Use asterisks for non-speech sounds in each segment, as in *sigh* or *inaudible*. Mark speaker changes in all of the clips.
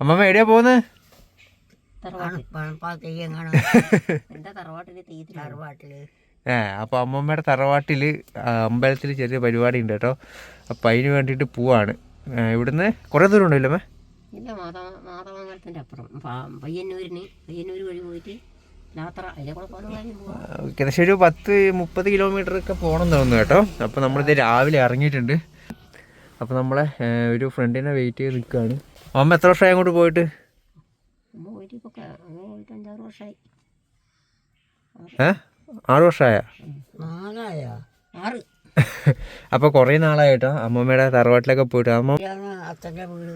Speaker 1: അമ്മമ്മ എവിടെയാ പോകുന്നത്
Speaker 2: തറവാട്ടിൽ. *laughs*
Speaker 3: തറവാട്ടിൽ?
Speaker 1: ഏ അപ്പൊ അമ്മമ്മയുടെ തറവാട്ടിൽ അമ്പലത്തിൽ ചെറിയ പരിപാടി ഉണ്ട് കേട്ടോ. അപ്പൊ അതിന് വേണ്ടിയിട്ട് പോവാണ്. ഇവിടുന്ന് കുറേ ദൂരം ഉണ്ടല്ലോ അമ്മ
Speaker 2: ഇല്ല മാതാ മാതാമംഗലത്തിന്റെ അപ്പുറം. പയ്യന്നൂരിന്. പയ്യന്നൂർ വഴി പോയിട്ട്
Speaker 1: ഏകദേശം ഒരു പത്ത് മുപ്പത് കിലോമീറ്റർ ഒക്കെ പോകണം തോന്നുന്നു കേട്ടോ. അപ്പോൾ നമ്മളിത് രാവിലെ ഇറങ്ങിയിട്ടുണ്ട്. അപ്പൊ നമ്മളെ ഒരു ഫ്രണ്ടിനെ വെയിറ്റ് ചെയ്ത് നിൽക്കുകയാണ് അമ്മ എത്ര വർഷമായി അങ്ങോട്ട് പോയിട്ട്? ഏ? ആറ് വർഷമായ *laughs*
Speaker 3: അപ്പൊ
Speaker 2: കുറെ
Speaker 1: അപ്പോൾ കുറേ നാളായിട്ടോ അമ്മമ്മയുടെ തറവാട്ടിലൊക്കെ പോയിട്ട്. അമ്മ
Speaker 3: അപ്പൊ ഇപ്പൊ വീട്.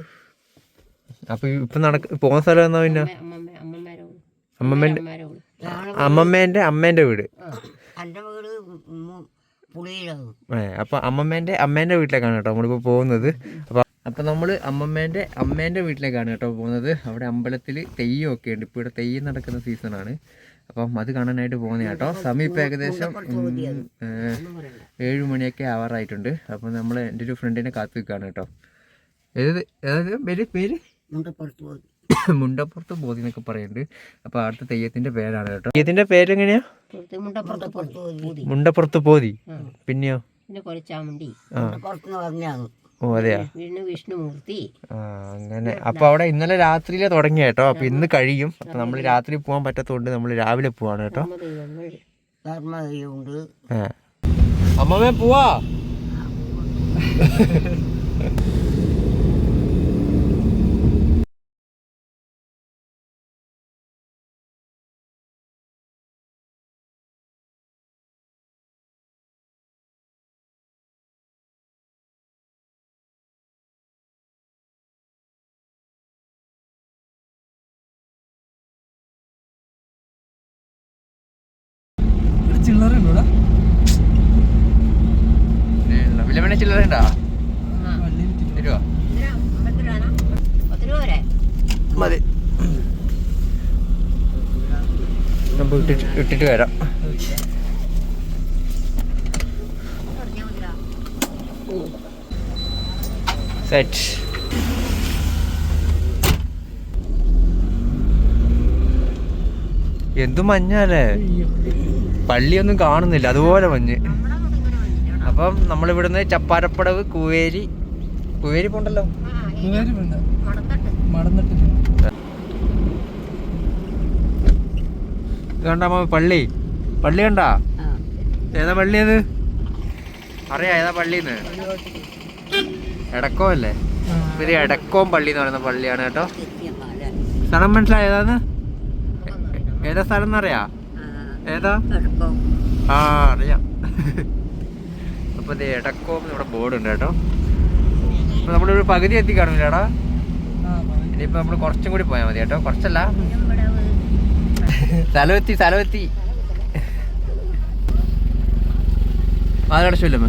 Speaker 1: അപ്പോൾ ഇപ്പം നടക്ക പോകുന്ന സ്ഥലം എന്നാ പിന്നെ?
Speaker 2: അമ്മമ്മേന്റെ
Speaker 1: അമ്മമ്മേന്റെ
Speaker 2: അമ്മമാരെ വീട്.
Speaker 1: ഏ അപ്പോൾ അമ്മമ്മേന്റെ അമ്മേന്റെ വീട്ടിലേക്കാണ് കേട്ടോ നമ്മളിപ്പോ പോകുന്നത്. അപ്പോൾ അപ്പോൾ നമ്മൾ അമ്മമ്മേന്റെ അമ്മേന്റെ വീട്ടിലേക്കാണ് കേട്ടോ പോകുന്നത്. അവിടെ അമ്പലത്തിൽ തെയ്യമൊക്കെ ഉണ്ട് ഇപ്പോൾ ഇവിടെ തെയ്യം നടക്കുന്ന സീസണാണ് അപ്പം അത് കാണാനായിട്ട് പോകുന്നത് കേട്ടോ. സമയം ഇപ്പോൾ ഏകദേശം ഏഴ് മണിയൊക്കെ ആവാറായിട്ടുണ്ട്. അപ്പോൾ നമ്മൾ എന്റെ ഒരു ഫ്രണ്ടിനെ കാത്തു നിൽക്കുകയാണ് കേട്ടോ. ഏത് ഏത് പേര് പേര്?
Speaker 3: മുണ്ടപ്പുറത്ത്
Speaker 1: ബോധി *coughs* എന്നൊക്കെ പറയുന്നുണ്ട്. അപ്പോൾ അടുത്ത തെയ്യത്തിന്റെ പേരാണ് കേട്ടോ. തെയ്യത്തിന്റെ പേര്
Speaker 2: എങ്ങനെയാ? മുണ്ടപ്പുറത്ത്
Speaker 1: ബോധി പിന്നെയോ?
Speaker 2: പിന്നെ
Speaker 3: പറഞ്ഞാണ്
Speaker 1: ഓ അതെയാ
Speaker 2: വിഷ്ണു വിഷ്ണുമൂർത്തി
Speaker 1: ആ അങ്ങനെ. അപ്പൊ അവിടെ ഇന്നലെ രാത്രിയിലെ തുടങ്ങിയ കേട്ടോ. അപ്പൊ ഇന്ന് കഴിയും. അപ്പൊ നമ്മൾ രാത്രി പോകാൻ പറ്റത്തോണ്ട് നമ്മൾ രാവിലെ പോവാണ് കേട്ടോ.
Speaker 2: അമ്മ ദൈവങ്ങൾ
Speaker 3: ധർമ്മതയുണ്ട്
Speaker 1: ആ. അമ്മമ്മേ പോവാ. ചില്ലറ ഉണ്ടോ തരുവോ
Speaker 2: ചില്ലറ വരെ
Speaker 1: മതി. നമുക്ക് ഇട്ടിട്ട് ഇട്ടിട്ട് വരാം. സെറ്റ്. എന്തു മഞ്ഞാലേ പള്ളിയൊന്നും കാണുന്നില്ല അതുപോലെ മഞ്ഞ്. അപ്പം നമ്മളിവിടുന്ന് ചപ്പാരപ്പടവ് കുവേരി. കുവേരി പോണ്ടല്ലോ? കണ്ടാ പള്ളി? പള്ളി കണ്ടാ? ഏതാ പള്ളി അത്? അറിയാ ഏതാ പള്ളിന്ന്? എടക്കോ അല്ലേ? ഇത് എടക്കോം പള്ളി എന്ന് പറയുന്ന പള്ളിയാണ് കേട്ടോ. സ്ഥലം മനസ്സിലായോ ഏതാന്ന്? ഏതാ സ്ഥലം എന്നറിയാ ഏതാ? ആ അറിയാം. *laughs* അപ്പൊ ഇത് എടക്കോം ഇവിടെ ബോർഡ് ഉണ്ട് കേട്ടോ. അപ്പൊ നമ്മളൊരു പകുതി എത്തി കാണില്ലേടാ ഇനിയിപ്പോ നമ്മൾ കുറച്ചും കൂടി പോയാൽ മതി കേട്ടോ. കുറച്ചല്ല. *laughs* സ്ഥലമെത്തി സ്ഥലമെത്തി. വാതിലടച്ചില്ലമ്മ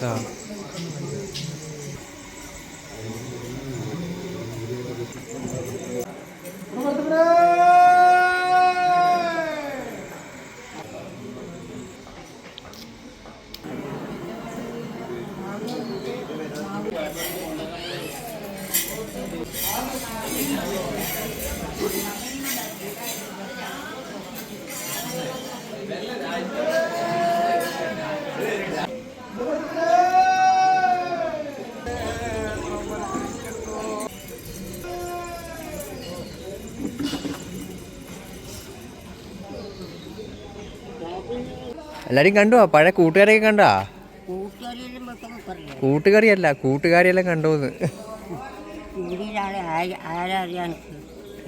Speaker 1: തെയ്യം എല്ലാരും കണ്ടോ? പഴയ കൂട്ടുകാരെയൊക്കെ കണ്ടാ?
Speaker 3: പറയാം.
Speaker 1: കൂട്ടുകാരിയല്ല കണ്ടോന്ന്.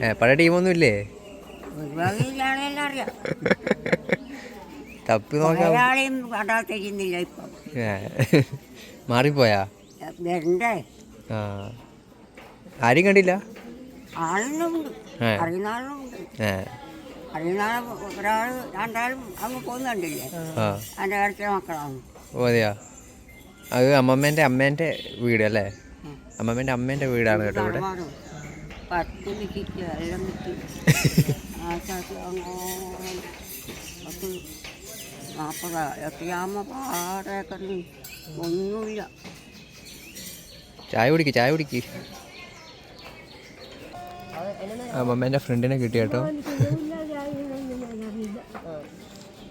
Speaker 1: ഏ പഴയ ടീമൊന്നും ഇല്ലേ തപ്പി നോക്കാം. മാറിപ്പോയാ? ആ. ആരും കണ്ടില്ല? ഏ.
Speaker 3: ഒരാൾ രണ്ടാളും അങ്ങ് പോകുന്നുണ്ടില്ലേ? എന്റെ മക്കളാണ്.
Speaker 1: അത് അമ്മമ്മേന്റെ അമ്മേന്റെ വീട് അല്ലേ? അമ്മമ്മേന്റെ അമ്മേന്റെ വീടാണ് കേട്ടോ ഇവിടെ.
Speaker 3: തറവാടും പത്ത് വിറ്റിട്ട് എല്ലാം വിറ്റ് ആ ചാക്ക് അങ്ങോട്ട് പത്ത് നാൽപ്പത് എത്രയാകുമ്പോൾ പാടേക്കറി ഒന്നുമില്ല.
Speaker 1: ചായ കുടിക്ക് ചായ കുടിക്ക്. അമ്മമ്മേന്റെ ഫ്രണ്ടിനെ കിട്ടി കേട്ടോ.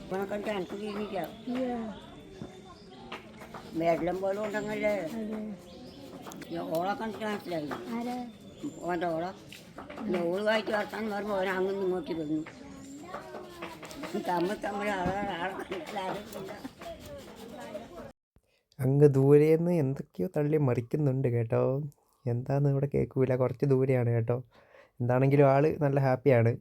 Speaker 3: ഇപ്പം കണ്ടിട്ട് എനിക്ക് തിരിഞ്ഞില്ല വെള്ളം പോലും ഉണ്ടെങ്കിലേ. ഓളെ കണ്ടിട്ട് മനസ്സിലായി. ഓന്റെ ഓളെ. ഓൾ വായിച്ച് വർത്താൻ പറയുമ്പോൾ ഓൻ അങ്ങോട്ട് ഇങ്ങോട്ട് വന്നു തമ്മിൽ തമ്മിൽ ആളെ മനസ്സിലാകുന്നില്ല
Speaker 1: അങ്ങ് ദൂരേന്ന് എന്തൊക്കെയോ തള്ളി മറിക്കുന്നുണ്ട് കേട്ടോ. എന്താന്ന് ഇവിടെ കേൾക്കൂല. കുറച്ച് ദൂരെയാണ് കേട്ടോ. എന്താണെങ്കിലും ആൾ നല്ല ഹാപ്പിയാണ്.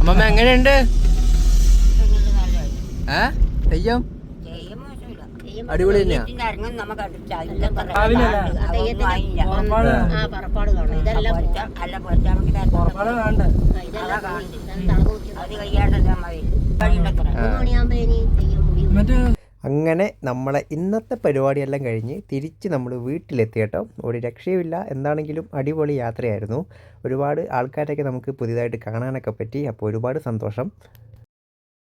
Speaker 1: അമ്മമ്മ എങ്ങനെയുണ്ട്? ഏ തെയ്യം? അടിപൊളി തന്നെയാ.
Speaker 3: ഇറങ്ങും നമുക്ക് അടുത്ത
Speaker 2: ആ പറപ്പാട് കാണും. ഇതെല്ലാം
Speaker 3: അല്ല
Speaker 1: അങ്ങനെ നമ്മളെ ഇന്നത്തെ പരിപാടിയെല്ലാം കഴിഞ്ഞ് തിരിച്ച് നമ്മൾ വീട്ടിലെത്തി കേട്ടോ. ഒരു രക്ഷയുമില്ല. എന്താണെങ്കിലും അടിപൊളി യാത്രയായിരുന്നു. ഒരുപാട് ആൾക്കാരൊക്കെ നമുക്ക് പുതിയതായിട്ട് കാണാനൊക്കെ പറ്റി. അപ്പോൾ ഒരുപാട് സന്തോഷം.